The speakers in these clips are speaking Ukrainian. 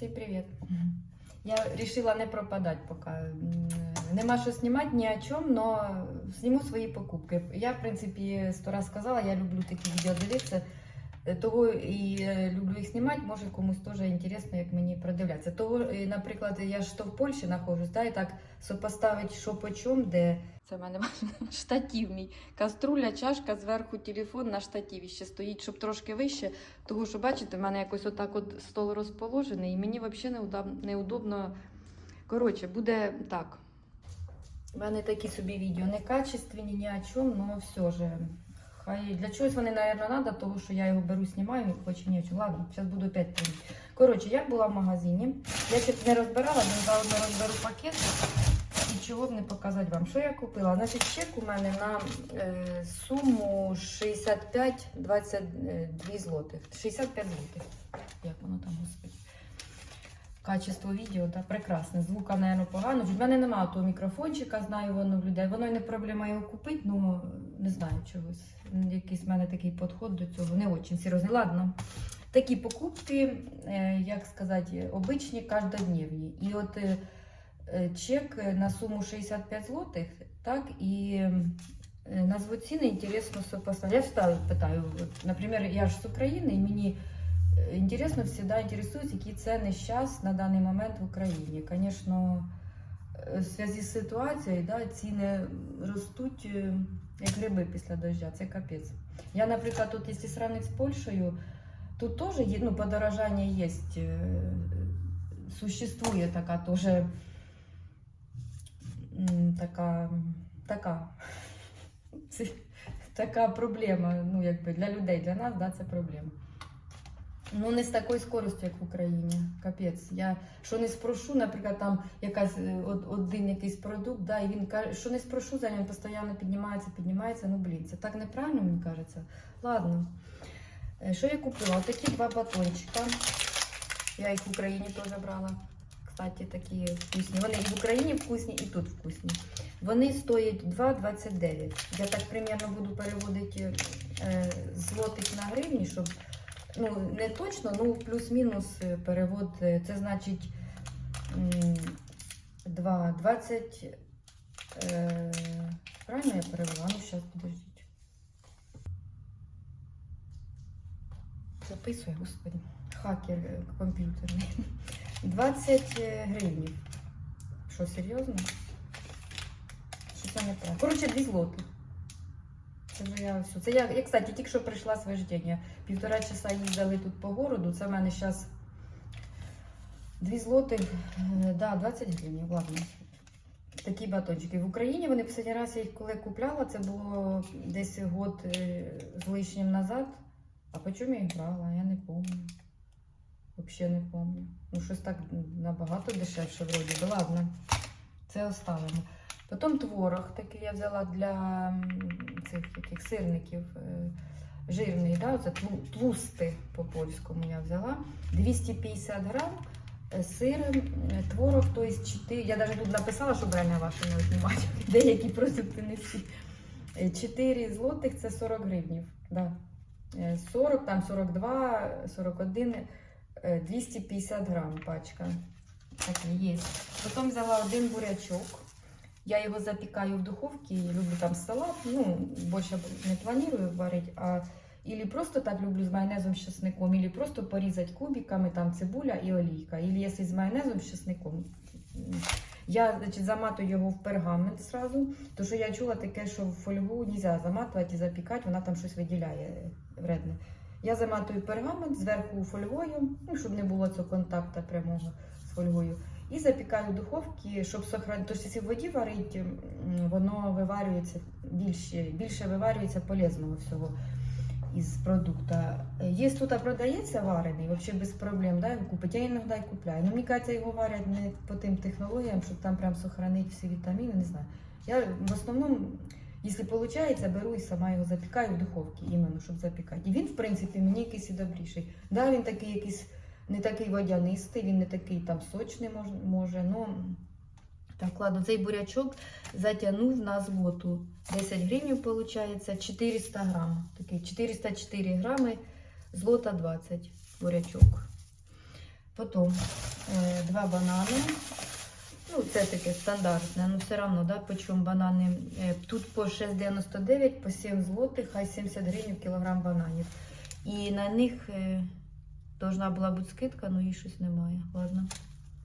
Всім привіт. Я вирішила не пропадати поки. Нема що знімати ні о чому, але зніму свої покупки. Я, в принципі, сто раз сказала, я люблю такі відео дивитися. Е, Того і е, люблю їх знімати, може комусь теж інтересно, як мені продивлятися. Того, е, наприклад, я ж то в Польщі знаходжусь, да, і так сопоставити що по чому, де це в мене штатів мій. Каструля, чашка, зверху телефон на штативі ще стоїть, щоб трошки вище. Тому що, бачите, в мене якось отак от стол розположений, і мені взагалі неудобно. неудобно. Коротше, буде так. У мене такі собі відео не качественні, ні о чому, але все ж. Хай для чогось вони, мабуть, треба, тому що я його беру, знімаю, хоч і ні о чому. Ладно, зараз буду опять творити. Коротше, я була в магазині. Я ще не розбирала, але заодно розберу пакет. І чого б не показати вам. Що я купила? Значить, чек у мене на е, суму 65-22 злотих. 65 злотих. Як воно там, господи. Качество відео, да, прекрасне. Звука, мабуть, погано. В мене немає того мікрофончика, знаю воно в людей. Воно й не проблема його купити, ну не знаю чогось. Якийсь в мене такий підход до цього. Не дуже серйозний. Ладно. Такі покупки, е, як сказати, обичні, каждодневні. І от е, е, чек на суму 65 злотих, так, і назву ціни інтересно сопоставити. Я всегда питаю, наприклад, я ж з України, і мені е, інтересно всегда інтересують, які ціни зараз на даний момент в Україні. Звісно, е, в зв'язку з ситуацією, да, ціни ростуть е, як гриби після дождя, це капець. Я, наприклад, тут, якщо сравнити з Польщею, тут теж є, ну, подорожання є, существує така теж така, така, така проблема, ну, якби для людей, для нас, да, це проблема. Ну, не з такою скоростю, як в Україні. Капець. Я що не спрошу, наприклад, там якась е, один якийсь продукт, да, і він каже, що не спрошу за ним, постійно піднімається, піднімається. Ну, блін, це так неправильно, мені кажеться. Ладно. Е, Що я купила? Такі два батончика. Я їх в Україні теж брала. Кстати, такі вкусні. Вони і в Україні вкусні, і тут вкусні. Вони стоять 2,29. Я так примерно буду переводити е, злотих на гривні, щоб ну, не точно, ну плюс-мінус е, перевод. е, Це значить м, 2, 20. Е, правильно я перевела? Ну, зараз, подождіть. Записує, господи. Хакер е, комп'ютерний. 20 гривень. Що, серйозно? Що це не так? Коротше, 2 злоти. Це вже я все. Це я, я, кстати, тільки що прийшла з вождення. Півтора часа їздили тут по городу. Це в мене зараз 2 злоти. Е, Да, 20 гривень, ладно. Такі батончики. В Україні вони останній раз я їх коли купляла, це було десь год е, з лишнім назад. А по чому я їх брала? Я не пам'ятаю. Взагалі не пам'ятаю. Ну, щось так набагато дешевше вроді. Да ладно. Це оставимо. Потім творог такий я взяла для цих яких сирників. е, Жирний, да? Це тлу- тлустий по-польському я взяла. 250 грам е, сир, е, творог, то есть 4. Я навіть тут написала, що время ваше не знімати. Деякі продукти не всі. 4 злотих це 40 гривнів. Да. Е, 40, там 42, 41, е, 250 грам пачка. Так є. Потім взяла один бурячок. Я його запікаю в духовці, люблю там салат. Ну, більше не планую варити, а Или просто так люблю з майонезом з чесником, или просто порізати кубиками, там цибуля і олійка. Или якщо з майонезом з чесником. Я значить, заматую його в пергамент сразу, тому що я чула таке, що в фольгу не можна заматувати і запікати, вона там щось виділяє вредне. Я заматую пергамент зверху фольгою, ну, щоб не було цього контакту прямого з фольгою. І запікаю в духовці, щоб сохранити. Тож, в воді варить, воно виварюється більше, більше виварюється полезного всього із продукту. Є тут продається варений, взагалі без проблем, да, його купити. Я іноді і купляю. Ну, мені кажеться, його варять не по тим технологіям, щоб там прям сохранити всі вітаміни, не знаю. Я в основному, якщо виходить, беру і сама його запікаю в духовці, іменно, щоб запікати. І він, в принципі, мені якийсь добріший. Да, він такий якийсь не такий водянистий, він не такий там сочний може, ну. Так, ладно, цей бурячок затягнув на злоту. 10 гривень, виходить, 400 грам. Такий 404 грами, злота 20 бурячок. Потім е, два банани. Ну, це таке стандартне, ну все одно, да, почому банани. Е, Тут по 6,99, по 7 злотих, хай 70 гривень кілограм бананів. І на них е, должна була бути скидка, але її щось немає. Ладно.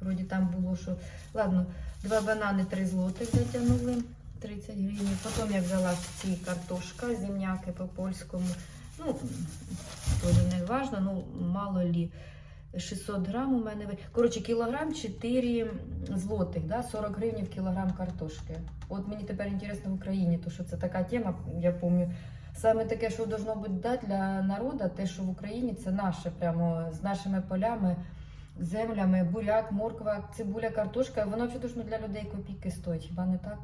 Вроді там було, що. Ладно, два банани 3 злотих затягнули. 30 гривень. Потім я взяла ці картошка, земняки по-польському. Ну, теж не важно, ну мало лі. 600 грам у мене. Коротше, кілограм 4 злотих, да? 40 гривень кілограм картошки. От мені тепер інтересно в Україні, то що це така тема, я пам'ятаю. Саме таке, що должно бути да, для народу, те, що в Україні це наше, прямо з нашими полями, землями, буряк, морква, цибуля, картошка. Воно взагалі должно для людей копійки стоїть, хіба не так?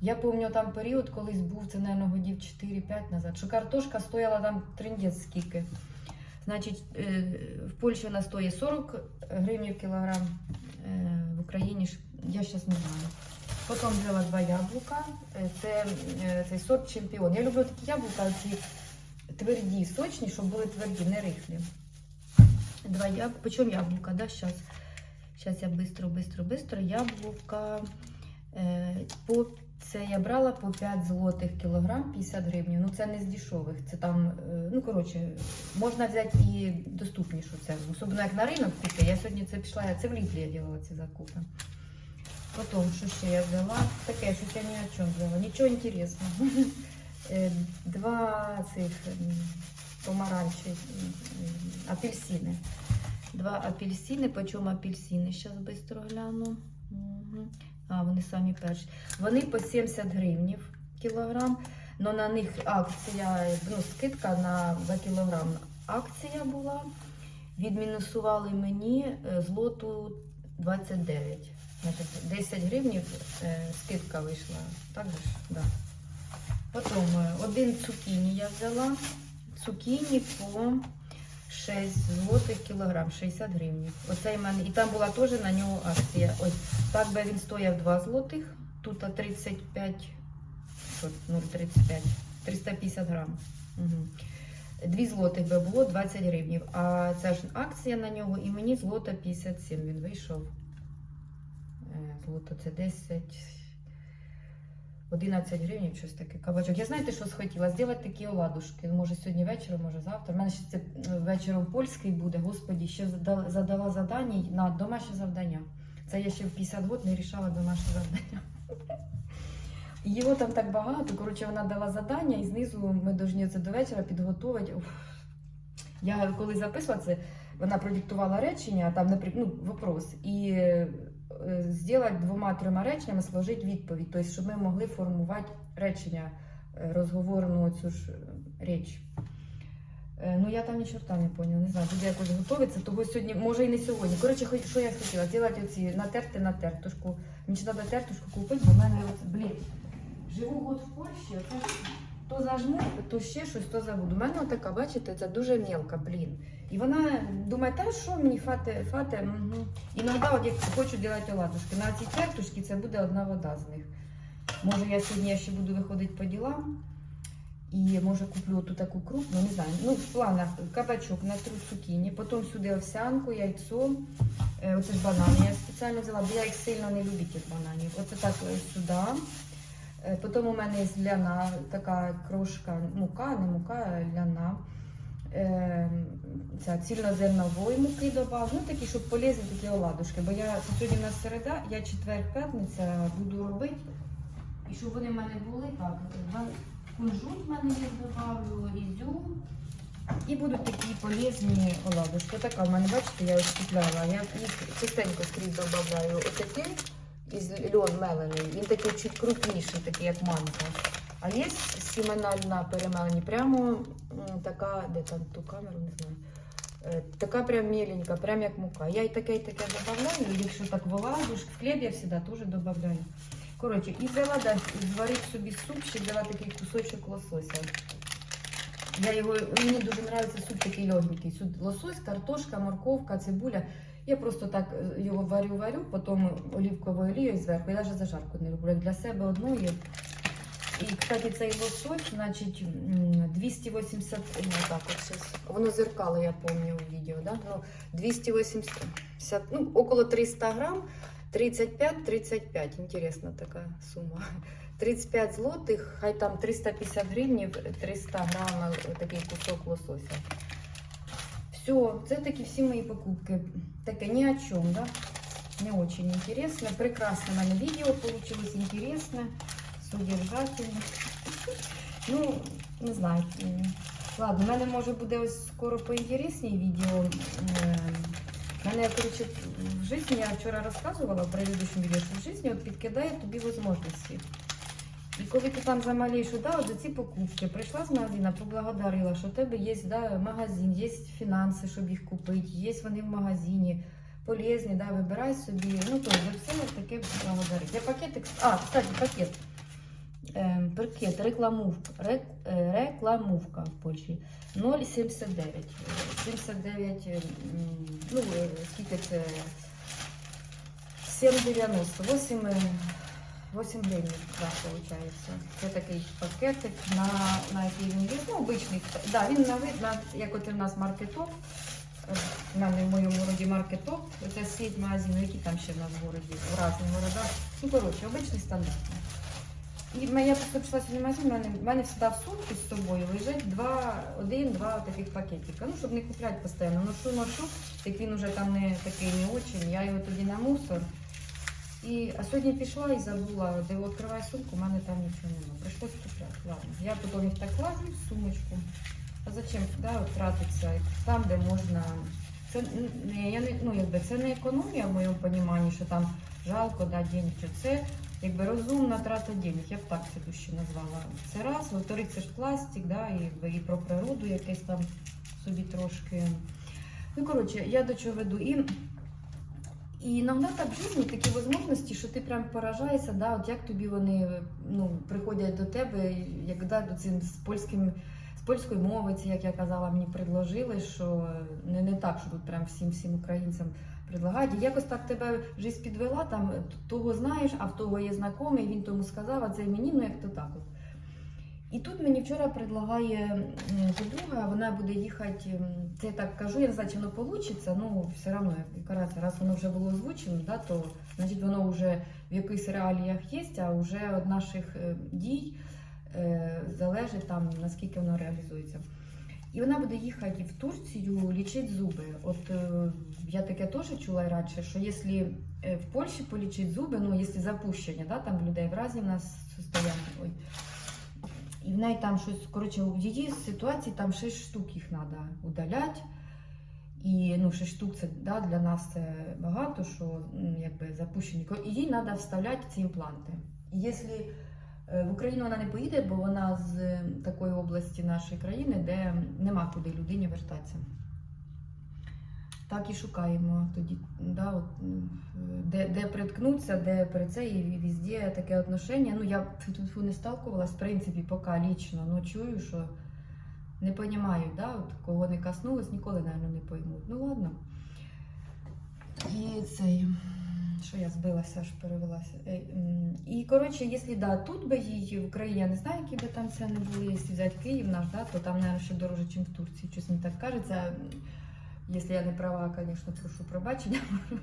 Я пам'ятаю там період, колись був, це, мабуть, годів 4-5 назад, що картошка стояла там трендець скільки. Значить, е, в Польщі вона стоїть 40 гривень кілограм, е, в Україні я зараз не знаю. Потім взяла два яблука. Е, Це е, цей сорт чемпіон. Я люблю такі яблука, ці тверді, сочні, щоб були тверді, не рихлі. Два яблука. Почому яблука? Да? Зараз. Зараз я бистро, бистро, бистро. Яблука. Е, по, це я брала по 5 злотих кілограм 50 гривень. Ну це не з дешевих. Це там, ну коротше, можна взяти і доступнішу це. Особливо як на ринок піти. Я сьогодні це пішла, це в Лідлі я робила ці закупи. Потім, що ще я взяла? Таке, щось я ні о чому взяла. Нічого інтересного. Е, Два цих помаранчі, апельсини. Два апельсини, по чому апельсини? Зараз швидко гляну. А, вони самі перші. Вони по 70 гривень кілограм, але на них акція, ну, скидка на, за кілограм. Акція була. Відмінусували мені е, злоту 29. Значить, 10 гривень е, скидка вийшла. Так же? Да. Потім е, один цукіні я взяла. Цукіні по 6 злотих кілограм, 60 гривень. Оцей мене, і там була теж на нього акція. Ось так би він стояв 2 злотих, тут 35, 0,35, 350 грам. Угу. 2 злотих би було 20 гривень. А ця ж акція на нього, і мені злота 57 він вийшов. Е, Злото це 10. 11 гривень, щось таке. Кабачок. Я знаєте, що схотіла? Зробити такі оладушки. Може сьогодні вечором, може завтра. У мене ще це е, вечором польський буде. Господі, ще задала, завдання на домашнє завдання. Це я ще в 50 років не рішала домашнє завдання. Його там так багато. Коротше, вона дала завдання, і знизу ми повинні це до вечора підготувати. Я коли записувала це, вона продиктувала речення, там наприклад, ну, вопрос, і е, зробити двома-трьома реченнями, сложити відповідь, тобто, щоб ми могли формувати речення, е, розговорну цю ж е, річ. Е, Ну, я там ні чорта не поняла, не знаю, буду якось готуватися, того сьогодні, може і не сьогодні. Коротше, що я хотіла? Зробити оці натерти на тертушку. Мені треба тертушку купити, бо в мене от, блін, живу год в Польщі, оце то зажму, то ще щось, то забуду. У мене така, бачите, це дуже мелка, блін. І вона думає, та що мені фате, фате, угу. Іноді, от як хочу робити оладушки. На цій тертушці це буде одна вода з них. Може, я сьогодні ще буду виходити по ділам. І може куплю ту таку крупну, не знаю. Ну, в планах кабачок на тру цукіні, потім сюди овсянку, яйцо. Е, Оце ж банани я спеціально взяла, бо я їх сильно не люблю тих бананів. Оце так е, сюди. Е, Потім у мене є ляна, така крошка, мука, не мука, а ляна. Е, Ця цільнозернової муки додав. Ну такі, щоб полезні такі оладушки. Бо я сьогодні у нас середа, я четвер, п'ятниця буду робити. І щоб вони в мене були так. Кунжут в мене є, добавлю, ізюм. І будуть такі полезні оладушки. Така в мене, бачите, я ось купляла. Я їх частенько скрізь додаю. Отакий із льон мелений. Він такий чуть крупніший, такий як манка. А є сімена перемелені, прямо така, де там ту камеру, не знаю. Е, Така прям міленька, прям як мука. Я і таке, і таке додаю, якщо так в оладушки, в хліб я завжди теж додаю. Коротше, і взяла, да, зварити собі ще взяла такий кусочок лосося. Я його, мені дуже подобається суп такий легенький. Лосось, картошка, морковка, цибуля. Я просто так е, його варю-варю, потім олівковою олією зверху. Я навіть зажарку не люблю. Для себе одної І, кстати, цей лосось, значить, м, 280, ну так от щас. Воно зеркало, я пам'ятаю у відео, да? Ну, 280, ну, около 300 грам, 35-35, интересна така сума. 35 злотих, хай там 350 гривень, 300 грам такий кусок лосося. Все, це такі всі мої покупки. Таке ні о чому, да? Не очень интересно. Прекрасное у мене видео получилось интересно, Содержательно. Ну, не знаю. Ладно, в мене може буде ось скоро поінтересні відео. Е, в Мене, коротше, в житті, я вчора розказувала в предыдущому відео, що в житті от підкидає тобі можливості. І коли ти там за малейшу, да, от за ці покупки, прийшла з магазина, поблагодарила, що в тебе є да, магазин, є фінанси, щоб їх купити, є вони в магазині, полезні, да, вибирай собі. Ну, то за все таке благодарить. Я пакетик, а, кстати, пакет. Ем, рекламувка, рек, е, рекламувка в Польщі 0,79. Е, 79, ну, е, скільки це? 7,90, 8, е, 8 гривень, да, виходить. Це такий пакетик на, на який він є. Ну, обичний. Да, він на вид, на, як от у нас маркетоп. В мене в моєму городі маркетоп. Це світ магазину, які там ще в нас в городі, в різних городах. Ну, коротше, обичний стандартний. І я просто пішла сьогодні в магазин, в мене, в мене завжди в сумці з собою лежить два, один-два таких пакетика. Ну, щоб не купляти постійно. Ношу, ношу, як він уже там не такий не очень, я його тоді на мусор. І, а сьогодні пішла і забула, де відкриваю сумку, у мене там нічого немає. Прийшлось купляти. Ладно. Я потім їх так ложу в сумочку. А зачем да, от тратиться там, де можна. Це не, я не, ну, якби, це не економія в моєму розумінні, що там жалко да. Що Це якби розумна трата денег, я б так це дужче назвала. Це раз, во-вторых, це ж пластик, да, якби, і про природу якесь там собі трошки. Ну, коротше, я до чого веду. І, і іноді так в житті такі можливості, що ти прям поражаєшся, да, от як тобі вони ну, приходять до тебе, як да, до цим з польським. Польської мови, як я казала, мені предложили, що не, не так, що тут прям всім всім українцям предлагають. Якось так тебе життя підвела, там того знаєш, а в того є знайомий, він тому сказав, а це мені, ну як то так. От. І тут мені вчора предлагає подруга, вона буде їхати, це я так кажу, я не знаю, чи воно вийде, ну все одно, раз воно вже було озвучено, да, то значить воно вже в якихось реаліях є, а вже від наших е, дій е, залежить там, наскільки воно реалізується. І вона буде їхати в Турцію лічити зуби. От е, я таке теж чула і раніше, що якщо е, в Польщі полічити зуби, ну якщо запущення, да, там людей в разі в нас состояння, ой, і в неї там щось, коротше, у її ситуації там 6 штук їх треба удаляти. І ну, 6 штук це да, для нас це багато, що якби запущені. І їй треба вставляти ці імпланти. І якщо е, в Україну вона не поїде, бо вона з е, такої області нашої країни, де нема куди людині вертатися. Так і шукаємо тоді, да, от, де, де приткнуться, де при це і везде таке отношення. Ну, я тут не сталкувалась, в принципі, поки лічно, ну чую, що не розуміють, да, от, кого не коснулось, ніколи, мабуть, не поймуть. Ну ладно. І цей, що я збилася, аж перевелася. Е, І коротше, якщо да, тут би їй в Україні, я не знаю, які би там ціни були, якщо взяти Київ наш, да, то там, мабуть, ще дороже, ніж в Турції. Щось мені так кажеться. Якщо я не права, звісно, прошу пробачення,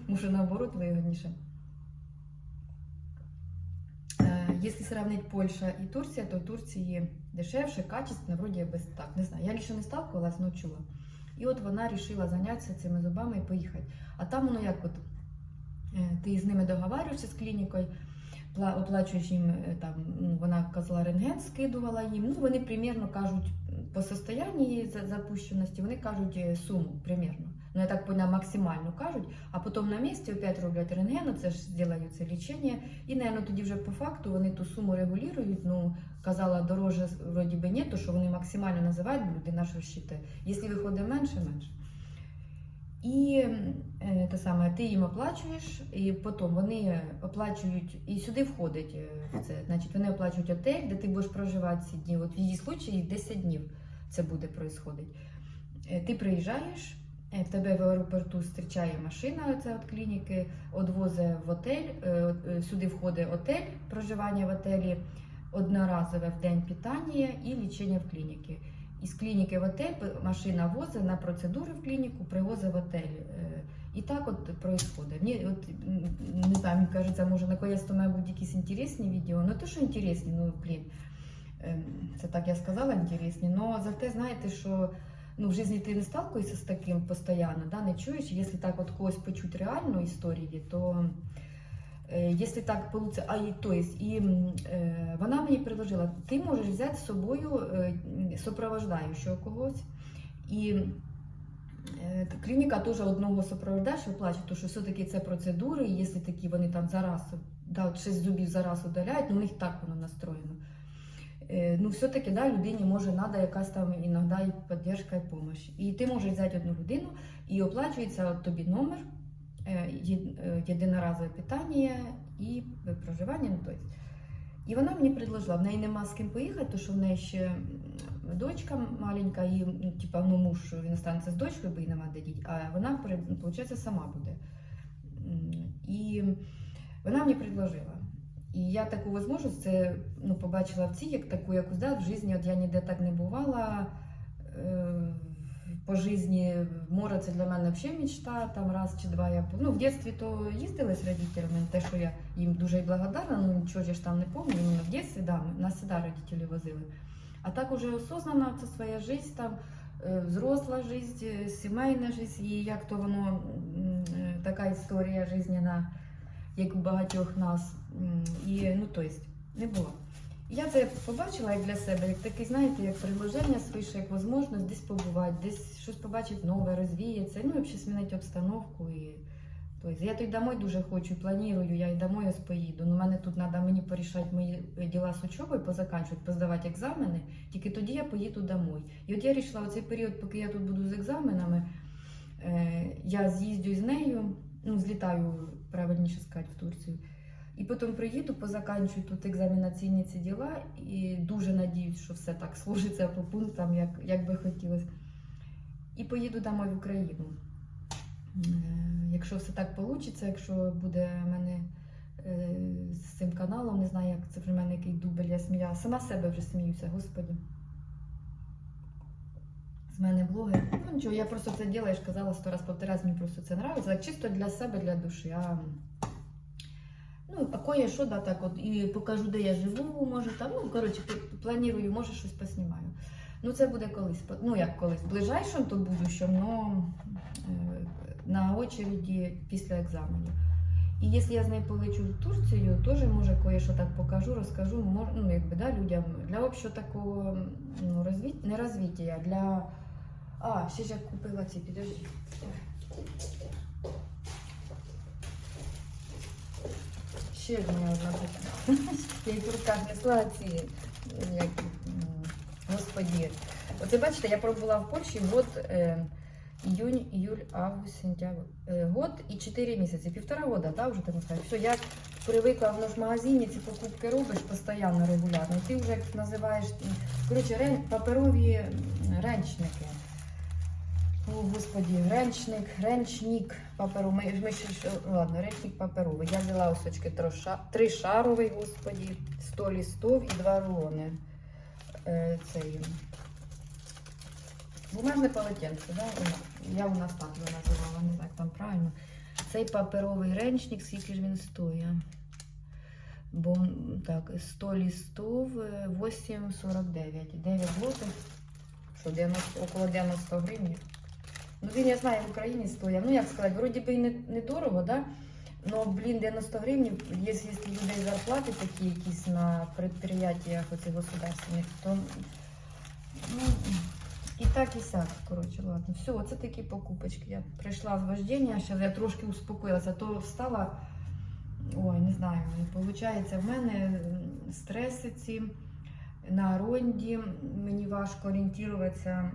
може наоборот вигідніше. Е, Якщо сравнити Польща і Турція, то в Турції дешевше, качественно, вроді без так, не знаю. Я ще не сталкувалась, але чула. І от вона вирішила зайнятися цими зубами і поїхати. А там воно як от е, ти з ними договарюєшся з клінікою, оплачуєш їм е, там, ну, вона казала, рентген скидувала їм. Ну, вони примірно кажуть, по состоянні запущеності, вони кажуть е, суму примірно. Ну, я так поняла, максимально кажуть, а потім на місці опять роблять рентген, це ж це лічення. І, наверное, тоді вже по факту вони ту суму регулюють. Ну, казала, дороже вроді би ні, то що вони максимально називають, бо людина що вважає. Якщо виходить менше, менше. І е, те саме, ти їм оплачуєш, і потім вони оплачують, і сюди входить е, це. Значить, вони оплачують отель, де ти будеш проживати ці дні. От в її случаї 10 днів це буде происходить. Е, Ти приїжджаєш, е, тебе в аеропорту зустрічає машина ця від клініки, відвозить в отель. е, Сюди входить отель, проживання в отелі. одноразове в день питання і лічення в клініці. Із клініки в отель машина возить на процедури в клініку, привозить в отель. І так от происходит. Мені от не знаю, мені кажеться, може наконець-то має бути якісь інтересні відео. Не то, що інтересні, ну блін. Ем, Це так я сказала, інтересні, але зате знаєте, що ну, в житті ти не сталкуєшся з таким постійно, да, не чуєш. Якщо так от когось почути реальну історію, то е, якщо так получиться, а і то есть, і е, вона мені предложила, ти можеш взяти з собою е, м, когось. І е, клініка теж одного супроводжаючого плаче, тому що все-таки це процедури, і якщо такі вони там зараз, да, от 6 зубів зараз удаляють, ну у них так воно настроєно. Е, Ну, все-таки да, людині може треба якась там іноді і підтримка, і допомога. І ти можеш взяти одну людину і оплачується тобі номер, е, е, єдиноразове питання і проживання. Ну, тобто. І вона мені предложила, в неї нема з ким поїхати, тому що в неї ще дочка маленька, і ну, типа, ну, муж він останеться з дочкою, бо їй нема де діть, а вона, виходить, сама буде. І вона мені предложила. І я таку можливість це ну, побачила в цій, як таку якусь да, в житті. От я ніде так не бувала. Е, по житті море це для мене взагалі мечта. Там раз чи два я ну, в дитинстві то їздили з родителями, те, що я їм дуже й благодарна, ну нічого я ж там не пам'ятаю. В дитинстві, да, нас завжди родителі возили. А так уже осознанно це своя життя, там е, взросла життя, сімейна життя, і як то воно е, така історія життєна, як у багатьох нас. І ну, то есть, не було. Я це побачила як для себе, як такий, знаєте, як предложення свише, як можливість десь побувати, десь щось побачити нове, розвіятися, ну і взагалі змінити обстановку. І, тобто, я тут домой дуже хочу, планую, я і домой ось поїду. Ну, мене тут треба мені порішати мої діла з учобою, позаканчувати, поздавати екзамени, тільки тоді я поїду домой. І от я вирішила, оцей період, поки я тут буду з екзаменами, е, я з'їздю з нею, ну, злітаю, правильніше сказати, в Турцію. І потім приїду, позаканчую тут екзаменаційні ці діла і дуже надіюсь, що все так сложиться по пунктам, як, як би хотілося. І поїду домой в Україну. Е, Якщо все так вийде, якщо буде в мене е, з цим каналом, не знаю, як це в мене який дубль, я смія. Сама себе вже сміюся, господі. З мене блогер. Ну нічого, я просто це діла, ж казала сто раз повторяю, мені просто це подобається. Так чисто для себе, для душі. А Ну, а кое що, да, так от, і покажу, де я живу, може там, ну, коротше, планую, може щось поснімаю. Ну, це буде колись, ну, як колись, в ближайшому, то будущому, но е, на очереді після екзаменів. І якщо я з нею полечу в Турцію, теж, може, кое-що так покажу, розкажу, мож, ну, якби, да, людям, для общого такого, ну, розвіт, не розвіття, для... А, ще ж я купила ці, підожди. Ще в мене одна така. Я їх в руках несла ці, як, господі. Оце бачите, я пробула в Польщі год, е, июнь, июль, август, сентябрь. Е, год і 4 місяці, півтора года, да, вже так сказати. Все, я привикла, воно ж в магазині ці покупки робиш постійно, регулярно. Ти вже як називаєш, коротше, рен, паперові ренчники. О, господі, ренчник, ренчник паперовий. Ми, ми ладно, ренчник паперовий. Я взяла осочки тришаровий, господі, 100 листов і два рулони. Е, цей, бумажне полотенце, да? Я у нас так його називала, не знаю, як там правильно. Цей паперовий ренчник, скільки ж він стоїть? Бо так, 100 листов, е, 8,49. 9 злотих, що 90, около 90 гривень. Ну, він, я знаю, в Україні стоїть. Ну, як сказати, вроді би і не, недорого, да? Но, блін, 90 гривень, якщо людей зарплати такі якісь на предприятиях оцих государственних, то ну, і так, і сяк, коротше, ладно. Все, оце такі покупочки. Я прийшла з вождення, зараз я трошки успокоїлася, то встала, ой, не знаю, виходить, в мене стреси ці на ронді, мені важко орієнтуватися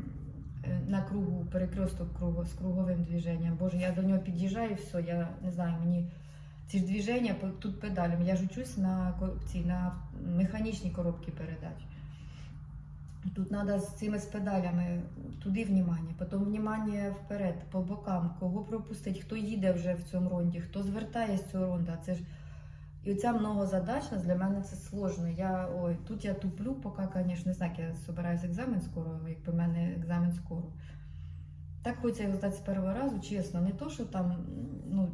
на кругу, перекресток кругу, з круговим движенням. Боже, я до нього під'їжджаю, все, я не знаю, мені ці ж движення тут педалями. Я ж учусь на, ці, на механічній коробці передач. Тут треба з цими з педалями туди внимання, потім внимання вперед, по бокам, кого пропустить, хто їде вже в цьому ронді, хто звертає з цього ронда. Це ж... І оця многозадачність для мене це сложно. Я ой, тут я туплю, поки, звісно, не знаю, я збираюся екзамен скоро, якби в мене екзамен скоро. Так хочеться його здати з першого разу, чесно, не то, що там, ну,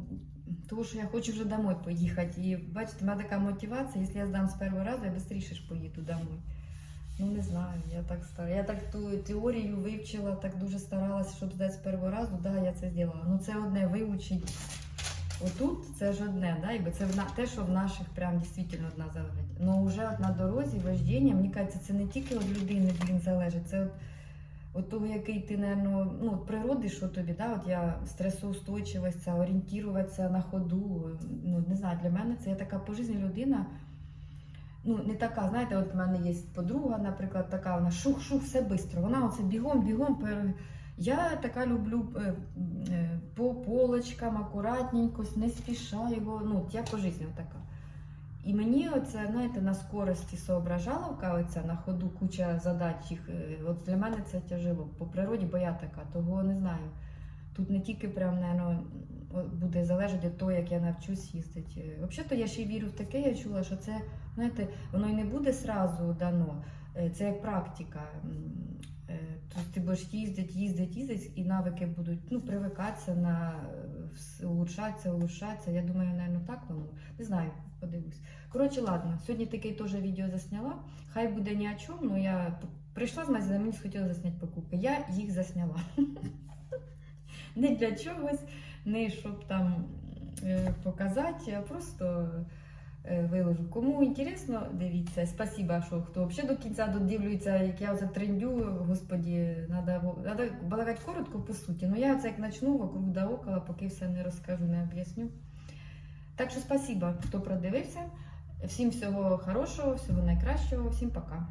тому що я хочу вже домой поїхати. І бачите, в мене така мотивація, якщо я здам з першого разу, я швидше ж поїду домой. Ну не знаю, я так стара. Я так ту теорію вивчила, так дуже старалася, щоб здати з першого разу. Да, я це зробила. Ну це одне вивчить. Отут це ж одне, да, якби це те, що в наших прям дійсно одна залежить. Ну вже от на дорозі вождіння, мені кажеться, це не тільки від людини блін, залежить, це от, от того, який ти, наверно, ну, природи, що тобі, да, от я стресоустойчивість, орієнтуватися на ходу. Ну, не знаю, для мене це я така по житті людина. Ну, не така, знаєте, от в мене є подруга, наприклад, така, вона шух-шух, все швидко. Вона оце бігом, бігом. пер- Я така люблю е, е, по полочкам, акуратненько, не спіша його. Ну, я по житті така. І мені оце, знаєте, на скорості соображаловка, оця на ходу куча задач їх. е, От для мене це тяжело по природі, бо я така, того не знаю. Тут не тільки прям, наверно, буде залежати від того, як я навчусь їздити. Взагалі, я ще й вірю в таке, я чула, що це, знаєте, воно й не буде сразу дано. Це як практика. Тобто ти будеш їздити, їздити, їздити, і навики будуть ну, привикатися на улучшатися, улучшатися. Я думаю, напевно, так воно. Не знаю, подивлюсь. Коротше, ладно, сьогодні таке теж відео засняла. Хай буде ні о чому, але я прийшла з магазину, мені схотіла засняти покупки. Я їх засняла. Не для чогось, не щоб там е, показати, а просто виложу. Кому інтересно, дивіться. Спасибо, що хто взагалі до кінця додивлюється, як я оце трендю, господі, треба балакати коротко по суті. Ну я це як начну вокруг да около, поки все не розкажу, не об'ясню. Так що спасіба, хто продивився. Всім всього хорошого, всього найкращого, всім пока.